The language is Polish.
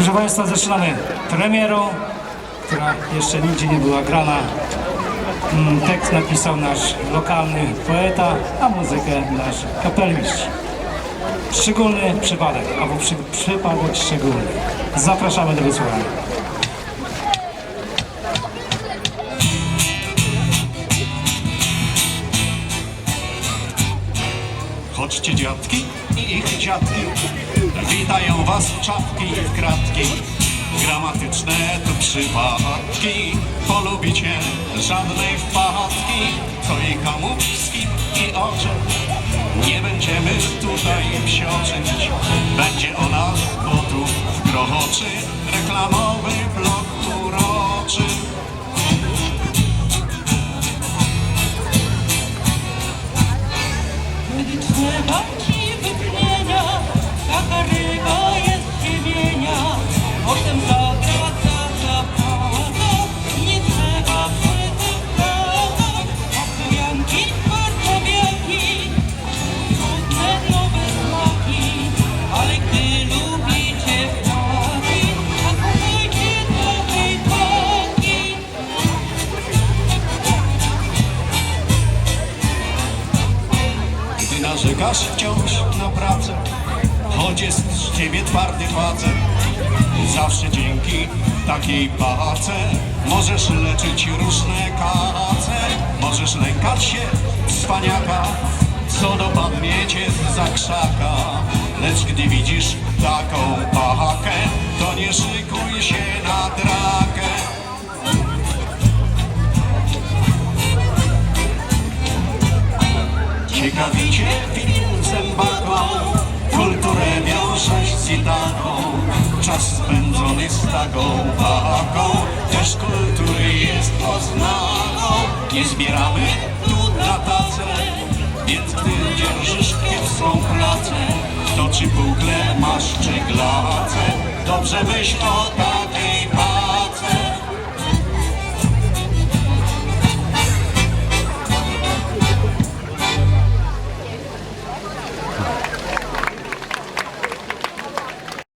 Proszę Państwa, zaczynamy premierą, która jeszcze nigdzie nie była grana. Mm, Tekst napisał nasz lokalny poeta, a muzykę nasz kapelmistrz. Szczególny przypadek, albo przy, przypadek szczególny. Zapraszamy do wysłuchania. Chodźcie dziadki i ich dziadki, witają was czapki i kratki. Gramatyczne to przypadki, polubicie żadnej wpadki. Co i komu, z kim i o czym, nie będziemy tutaj psioczyć. Będzie o nas gotów grochoczy, reklamowy blok Gdy narzekasz wciąż na pracę, choć jest z ciebie twardy facet, zawsze dzięki takiej pace możesz leczyć różne kace, możesz lękać się cwaniaka, co dopadnie cię za krzaka. Lecz gdy widzisz taką pakę, to nie szykuj się na drakę. Ciekawicie film zębaką, kulturę wiążesz z taką, czas spędzony z taką paką, też kultury jest oznaką. Nie zbieramy tu na tacę, więc gdy dzierżysz kiepską pracę, to czy bugle masz czy glacę, dobrze myśl o pace.